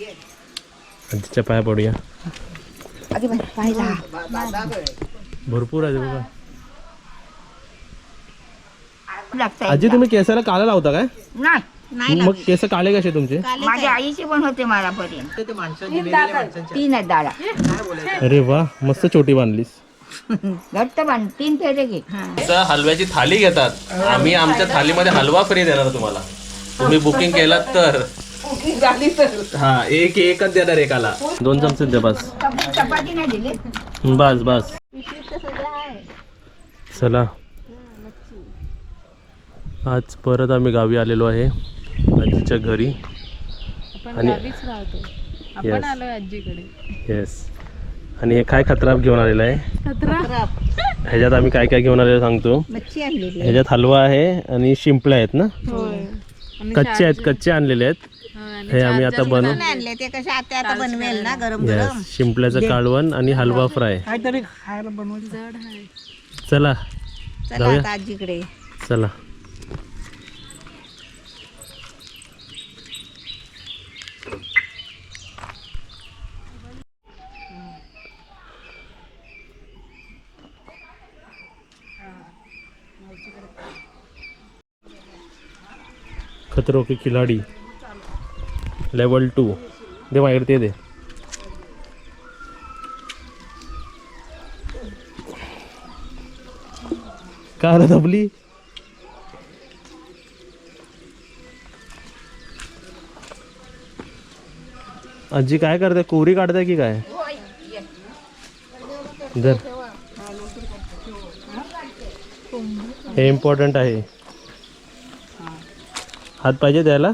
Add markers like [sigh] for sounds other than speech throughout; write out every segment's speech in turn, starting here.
आजीच्या पाया पडूया. भरपूर आहे बघा. आजी तुम्ही केसाला काला लावता काय? नाही नाही मग केस काळे कसे तुमचे? माझ्या आईचे पण होते मला पर्यंत तीन आहेत दाडा. अरे वा मस्त छोटी बांधलीस. घट्ट बांध तीन फेरे घे. हलव्याची थाली घेतात. आम्ही आमच्या थालीमध्ये हलवा फ्री देणार तुम्हाला. तुम्ही बुकिंग केलात तर. हा एक एकच देणार एकाला दोन चमचे द्या बस. चपाती नाही दिली. बस बस. चला. आज परत आम्ही गावी आलेलो आहे आजीच्या घरी. आणि आपण आलोय आजीकडे. येस आणि हे काय खतराब घेऊन आलेला आहे? ह्याच्यात आम्ही काय काय घेऊन आलेलो सांगतो? ह्याच्यात हलवा आहे आणि शिंपल्या आहेत ना? होय. कच्चे आहेत कच्चे आणलेले आहेत. हे आम्ही आता बनवू. आणले ते कसे आता आता बनवेल ना गरम येस शिंपल्याचं कालवण आणि हलवा फ्राय. काहीतरी खायला बनवून आहे चला. चला जाऊया. आता आजीकडे. चला. खतरो के खिलाडी। लेवल टू दे माझ्याकडे ते दे। का रे दबली आजी काय करते? कोरी काढते की काय? जर हे इम्पॉर्टंट आहे. हात पाहिजे द्यायला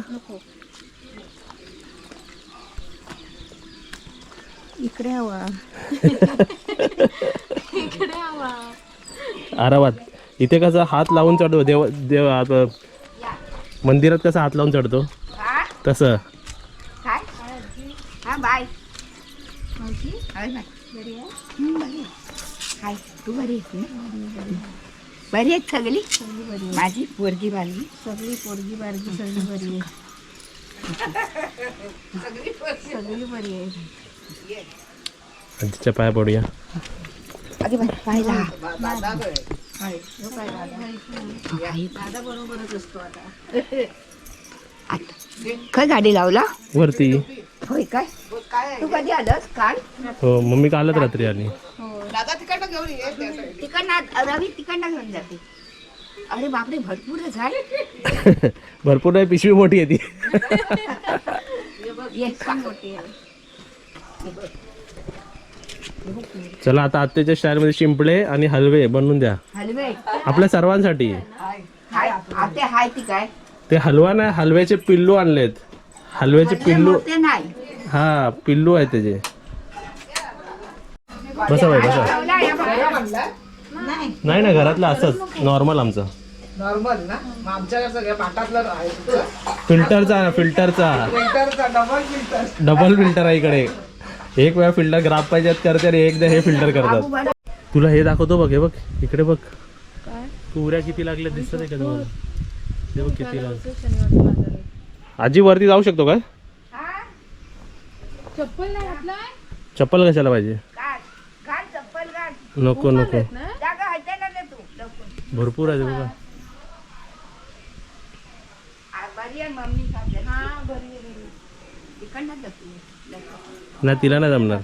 इकडे हवा. आरामात. इथे कसा हात लावून चढतो देव देव आप- मंदिरात कसा हात लावून चढतो? तसं. काय? हा बाय. बाय बरी आहे? हं, बरी आहेत सगळी? माझी पोरगी बारगी. सगळी पोरगी बारगी सगळी बरी आहे. सगळी बरी आहे. आजीच्या पाया पडूया. बाई, पाहिला आता काय गाडी लावला? वरती. होय काय? तू कधी आलंस काल? हो मम्मी कालच रात्री आली. तिकडनं रवी तिकडनं घेऊन जाते. अरे बापरे भरपूर झाड. [laughs] भरपूर नाही पिशवी मोठी आहे ती. मोठी चला आता आत्याच्या स्टाईलमध्ये शिंपले आणि हलवे बनवून द्या. हलवे. आपल्या सर्वांसाठी. हाय आते हाय ती काय? ते हलवा नाही हलव्याचे पिल्लू आणलेत. हलव्याचे पिल्लू ते नाही. हा पिल्लू आहे त्याचे. बसा बाई बसा. नाही ना घरातलं असंच. नॉर्मल आमचं. नॉर्मल ना? मग आमच्याकडे सगळ्या पाटातलं आहे फिल्टरचा फिल्टरचा फिल्टरचा डबल फिल्टर डबल फिल्टर आहे इकडे. एक वेळा फिल्टर ग्राफ पाहिजे करते आणि एकदा हे फिल्टर करतात. तुला हे दाखवतो बघ हे बघ. इकडे बघ. पुऱ्या किती लागल्या दिसत आहे का तुम्हाला हे बघ किती लागल्या. आजी वरती जाऊ शकतो काय? चप्पल नाही घातलाय? चप्पल कशाला पाहिजे काढ काढ चप्पल काढ नको नको. भरपूर आहे बघा. हा. नाही तिला नाही जमणार.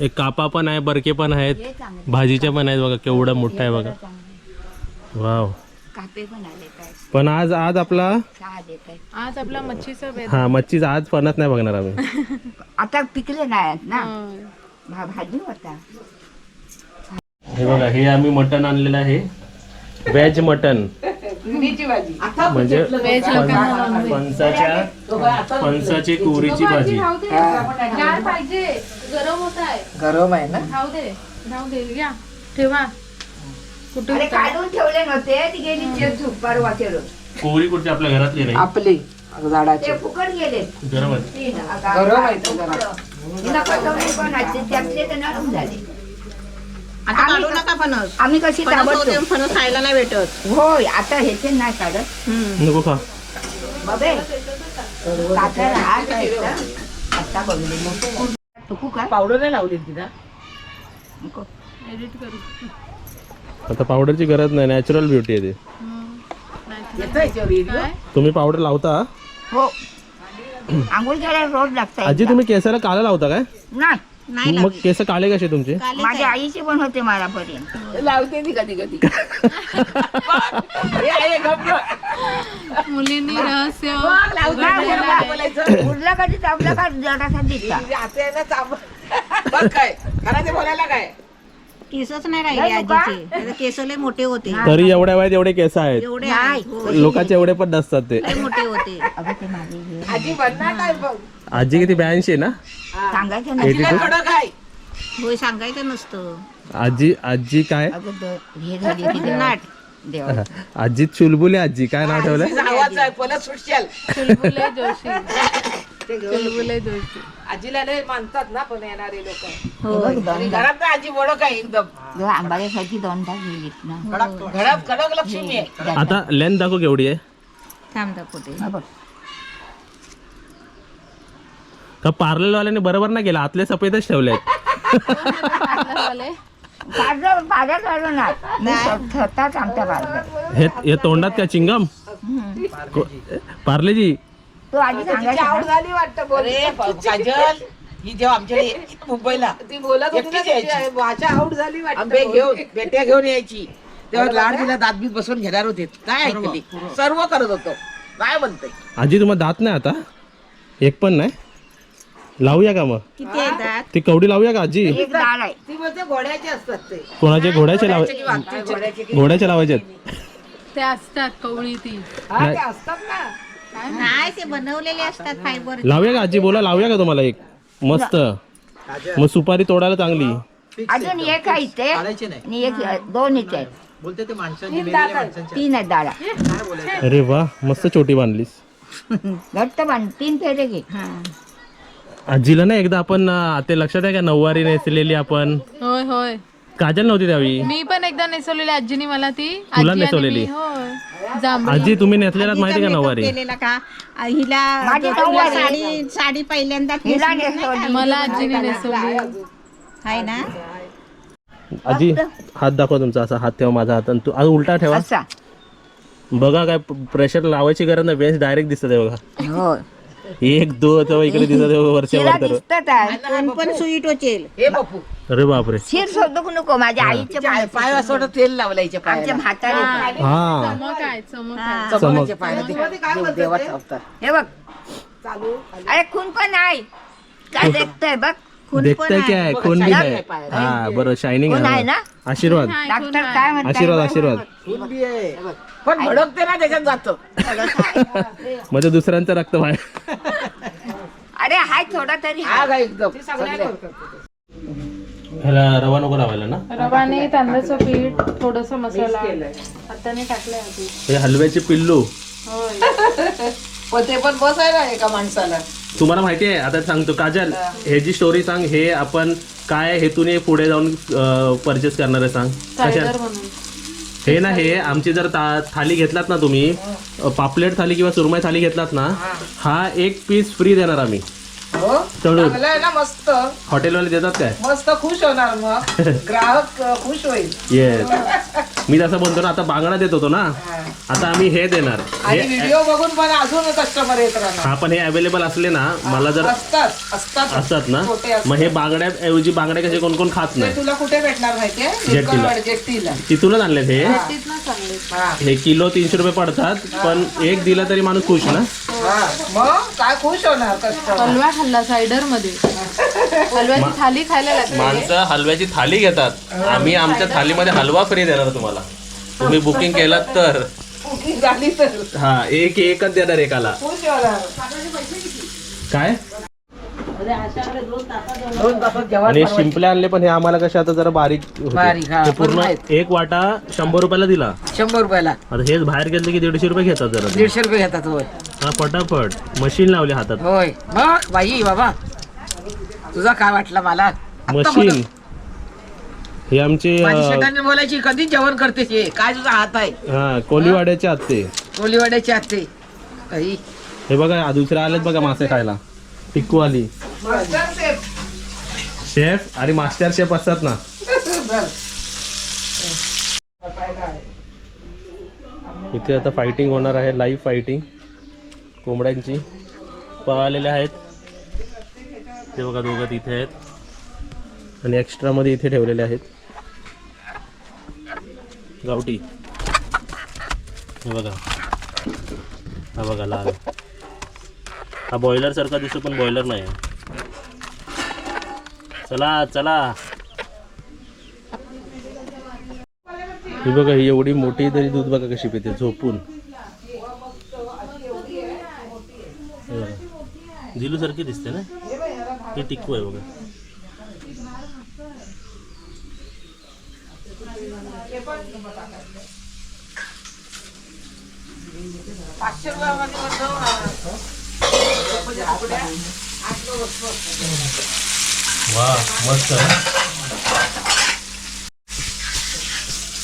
एक कापा पण आहे बरके पण आहेत. हे भाजीच्या पण आहेत बघा केवढा मोठा आहे बघा. वाव. कापे पण आले काय पण आज आज आपला चहा देत आहे आज आपला मच्छीचा बेत हा मच्छीचा आज फणस नाही बघणार आम्ही. [laughs] आता पिकले नाही आहेत ना. भा- भाजी होता हे बघा हे आम्ही मटण आणलेलं आहे. व्हेज मटण. भाजी. म्हणजे फण- फणसाच्या फणसाची कुरीची भाजी. पाहिजे. गरम होत आहे. गरम आहे ना? राहू दे. राहू दे. या ठेवा. अरे काढून ठेवले नव्हते ती गेली झोप परवा केलं कोरी कुठची आपल्या घरातली नाही? आपली झाडाची. ते फुकट गेले. गरम आहे. तीन. आता गरम आहे ते जरा. हिला कसवली पण आहे, ते त्यातले तर नरम झाले. आता आम्ही काढू नका फणस. आम्ही कशी फणस ताबडतोब फणस खायला नाही भेटत. होय आता ह्याचे नाही काढत. नको खा. बघे काकाला हात आहेत ना. आता बघले टुकू का पावडर नाही लावली तिला? नको. आता पावडरची गरज नाही नॅचरल ब्युटी आहे ती? काय तुम्ही पावडर लावता? हो. आंघोळ रोज लागतं आजी तुम्ही केसाला काला लावता काय? नाही नाही मग केस काळे कसे तुमचे? कालेच माझ्या. आईची पण होते लावते ती कधी कधी. [laughs] मुलींनी रहस्य उरला- कधी चावला का? जरासा दिसला. तुझे हाते आहे ना चांब बघ काय खरं ते बोलायला काय? केसच नाही राहिले? आजीचे. केस लय मोठे होते. तरी एवढ्या वयात एवढे केस आहेत. एवढे नाही. आहेत, हो. लोकांचे एवढे पण नसतात ते. लय मोठे होते. अगं ते माझे हे. आजी बनणार काय बघ. आजी किती ब्याऐंशी आहे ना? सांगायचं एटी टू होय सांगायचं नसतं. आजी आजी काय? अगं द- हे झाली की देवा- नाट. देवा आजी चुलबुली आजी. काय नाव ठेवलंय तिचा आवाज आहे परत सुटशाल. आजीला लय मानतात ना पण येणारे लोक. हो. बघ, दोनदा घरात ना आजी ओळख आहे एकदम. जो आंबाड्यासाठी दोनदा गेलीत ना. कडक घरात कडक लक्ष्मी आहे. आता लेंथ दाखव केवढी आहे. थांब दाखवते हा बघ. का पार्लर वाल्याने बरोबर नाही केलं? आतले सफेदच ठेवले मी स्व- हे हे तोंडात का चिंगम? को- पार्लेजी तू आधी तिची सांगायचं. आवड ना. झाली वाटतं अरे काजल ही जेव्हा आमच्याकडे मुंबईला ती बोलत होती भाषा आऊट झाली आंबे घेऊन पेट्या घेऊन यायची. तेव्हा लाड दिला दात बीत बसून घेणार होते. काय ऐकली? सर्व. करत होतो. काय म्हणते आजी तुम्हाला दात नाही आता? एक पण नाही? लावूया का मग? किती येतात ती कवडी लावूया का आजी? एक दाळ आहे. ती म्हणते घोड्याचे असतात ते. कोणाचे? घोड्याचे लाव घोड्याचे घोड्याचे लावायचे. ते असतात कवळी ती. हा ते असतात ना. नाही ते बनवलेले असतात फायबर लावूया का आजी? बोला लावूया का तुम्हाला एक? मस्त. मग सुपारी तोडायला चांगली. अजून एक आहे इथे. आणि एक दोन इथे. आहेत तीन आहेत डाळा अरे वा मस्त छोटी बांधलीस. [laughs] घट्ट बांध तीन फेरे घे. आजीला ना एकदा आपण अं, ते लक्षात आहे का नऊवारी नेसलेली आपण? होय होय. काजल नव्हती त्यावेळी. मी पण एकदा नेसवलेली आजीनी मला ती. तुला आणि नेसवलेली? मी, जांभळी. आजी तुम्ही नेसलेलात माहिती का नऊवारी? केलेला का? आ, हिला माझी हिला नऊवारी. साडी साडी पहिल्यांदा हिला नेसली नाही का? नेसवली. मला आजीने नेसवली. आहे ना? आजी हात दाखवा तुमचा असा हात ठेवा माझा हात आणि तू आज उलटा ठेवा. असा. बघा काय प्रेशर लावायची गरज नाही बेंच डायरेक्ट दिसत आहे बघा. हो. एक दोन तेव्हा इकडे दिसत तिला वर तर दिसतात आहे. कोण पण सुई टोचेल. हे बापू. अरे बापरे. शिर शोधू नको माझ्या आईचे पाय पाय असं वाटतं तेल लावलायच्या आमच्या पायाला. म्हातारे हा. चमक आहे चमक आहे. हा. चमकाच्या पायाला ते देव- देवाचा अवतार. हे बघ. अरे खून पण आहे. काय देखतोय बघ. खून पण देखताय आहे. काय खून भी आहे. हा बरं शायनिंग आहे आहे ना? आशीर्वाद. डॉक्टर काय म्हणतात आशीर्वाद आशीर्वाद. खून बी आहे. पण भडकते ना त्याच्यात जातं. म्हणजे दुसऱ्यांचं रक्त बाहेर. अरे हाय थोडा तरी. हाय. आग आहे एकदम. ह्याला रवा नको लावायला ना. रवाने तांदळाचं पीठ थोडस मसाला. हाताने टाकलंय आधी हे हलव्याचे पिल्लू. होय. [laughs] पण ते पण बसायला एका माणसाला. तुम्हाला माहिती आहे आता सांगतो काजल हे जी स्टोरी सांग हे आपण काय हेतून हे पुढे जाऊन परचेस करणार आहे सांग. सायडर कशा म्हणून. हे ना हे आमची जर ता- थाली घेतलात ना तुम्ही पापलेट थाली किंवा सुरमई थाली घेतलात ना हा. एक पीस फ्री देणार आम्ही. हो? तळून. चांगलं आहे ना मस्त. हॉटेलवाले देतात काय? मस्त खुश होणार मग. [laughs] ग्राहक अ, खुश होईल. येस [laughs] मी जसं म्हणतो ना आता बांगडा देत होतो ना. आता आम्ही हे देणार. आणि हे व्हिडिओ बघून पण अजून कस्टमर येत राहणार. हा पण हे अवेलेबल असले ना मला जर असतात असतात. असतात ना छोटे असतात. मग हे बांगड्याऐवजी बांगड्या कसे कोण कोण खात ते नाही. तुला कुठे भेटणार माहितीये जेट्टीला. निमकरवाड, जेट्टीला तिथूनच आणले हे. हा. हे. किलो तीनशे रुपये पडतात पण एक दिला तरी माणूस खुश ना. हा. मग? काय खुश होणार कस्टमर हलवा खाल्ला सायडरमध्ये. हलव्याची थाली खायला लागते माणसं हलव्याची थाली घेतात. आम्ही आमच्या थालीमध्ये हलवा फ्री देणार तुम्हाला. तुम्ही बुकिंग केलं तर. बुकिंग झाली तर? हा एक एकच देणार एकाला. खुश होणार. काय? दोन तासात जेवण आणि शिंपले आणले पण हे आम्हाला कसे आता जरा बारीक होते. बारीक, हा, ते पूर्ण पूर्ण आहेत. एक वाटा शंभर रुपयाला दिला. शंभर रुपयाला. आता हेच बाहेर गेले की दीडशे रुपये घेतात जरा ते. दीडशे रुपये घेतात होय. हा पटापट. मशीन लावली हातात. होय. मग बाई बाबा तुझा काय वाटला मला? आत्ता मशीन. हे आमचे माझी अं, शेटाने बोलायची कधी जेवण करते हे? काय तुझा हात आहे? हा कोलीवाड्याचे आत्ते. कोलीवाड्याची आते काही हे बघा हा दुसरे आलेत बघा मासे खायला. टिक्कू आली शेफ आणि मास्टर शेफ असतात ना. इथे आता फायटिंग होणार आहे लाईव्ह फायटिंग कोंबड्यांची पळालेले आहेत. ते बघा दोघं तिथे आहेत. आणि एक्स्ट्रामध्ये इथे ठेवलेले आहेत. गावठी. हे बघा. हा बघा लाल. हा बॉयलर सारखा दिसतो पण बॉयलर नाही आहे. चला चला. ही बघा ही एवढी मोठी तरी दूध बघा कशी पिते झोपून. दिलू सारखी दिसते ना? हे टिकू आहे बघा. वा मस्त.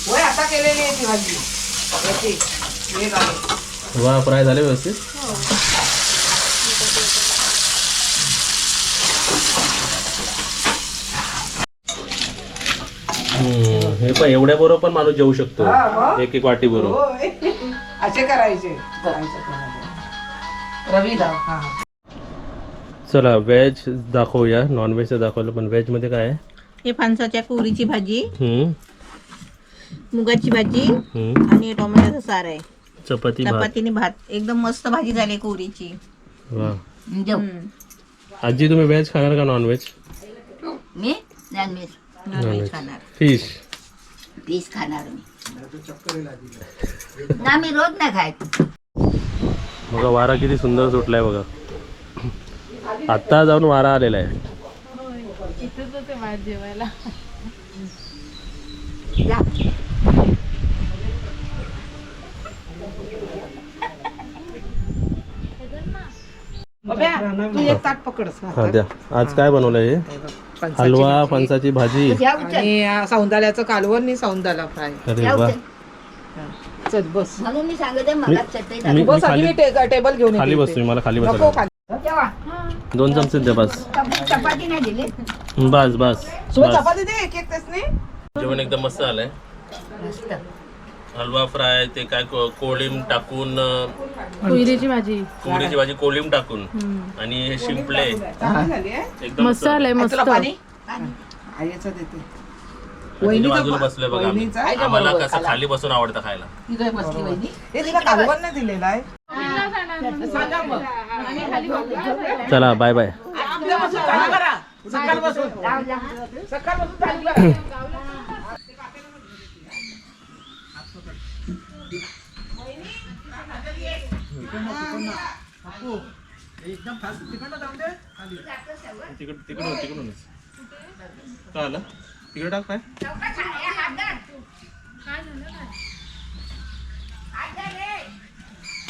होय आता केलेली आहे ती भाजी याची. हे झालं. वा फ्राय झाले व्यवस्थित? हम्म, हे पण एवढ्या बरोबर पण माणूस जेवू शकतो. एक एक वाटी बरोबर होय. असे करायचे. रवी धाव हा. चला व्हेज दाखवूया. नॉन व्हेजचं दाखवलं पण व्हेजमध्ये काय आहे? हे फणसाच्या कोरीची भाजी हम्म, मुगाची भाजी हम्म. आणि टोमॅटोचं सार आहे. चपाती भात. चपातीने भात. एकदम मस्त भाजी झाली कोरीची वा. आजी तुम्ही व्हेज खाणार का नॉन व्हेज मी नॉनव्हेज नॉनव्हेज खाणार. फिश पीस खाणार मी. ना मी रोज नाही खायत बघा वारा किती सुंदर सुटलाय बघा. आत्ता जाऊन वारा आलेला आहे. जेवायला हा द्या. आज काय बनवलंय हे? हलवा फणसाची भाजी. सौंदाल्याचं कालवण आणि सौंदाला फ्राय. अरे वा. चल बस. म्हणून मी सांगते मला मी-. मी खाली टेबल घेऊन खाली येते बसतो मला खाली नको बसायला. खाली. जेवा दोन चमचे द्या बस. चप- चपाती नाही दिली. बस बस. चपाती दे एक एक जेवण एकदम मस्त आलंय हलवा फ्राय ते काय कोळीम टाकून भाजी. कोंबडीची भाजी कोळीम टाकून. आणि हे शिंपले. चांगली झाली आहे एकदम मस्त आलंय मस्त. बाजूला बसलोय बघा आम्हाला कसं खाला? बसून आवडतं खायला. ती काय बसली वहिनी. ते तिला कालवण नाही दिलेलं आहे. चला बाय बाय तिकडं तिकडं तिकडून तिकडूनच. काय तिकडे टाक काय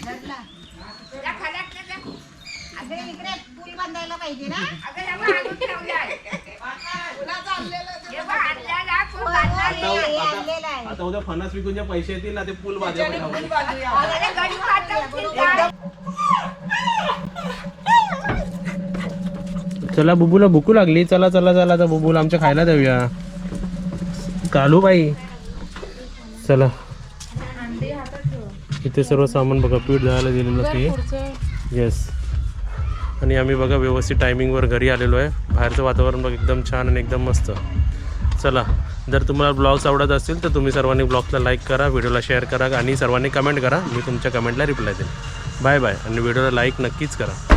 जा खाल्यात ना जा. अगं इकडे पूल बांधायला पाहिजे ना? [laughs] आणलेला आहे? आता उद्या फणस विकून जे पैसे येतील ना ते पूल बाजूला? चला बुबूला भूकू लागली. चला चला चला आता बुबूला आमच्या खायला देऊया. कालू बाई. चला. इथे सर्व सामान बघा पीठ झालं दिलेलं ते. येस आणि आम्ही बघा व्यवस्थित टायमिंगवर घरी आलेलो आहे. बाहेरचं वातावरण बघ एकदम छान आणि एकदम मस्त. चला जर तुम्हाला ब्लॉग्स आवडत असतील तर तुम्ही सर्वांनी ब्लॉगला लाईक करा व्हिडिओला शेअर करा आणि सर्वांनी कमेंट करा. मी तुमच्या कमेंटला रिप्लाय देईन बाय बाय आणि व्हिडिओला लाईक नक्कीच करा.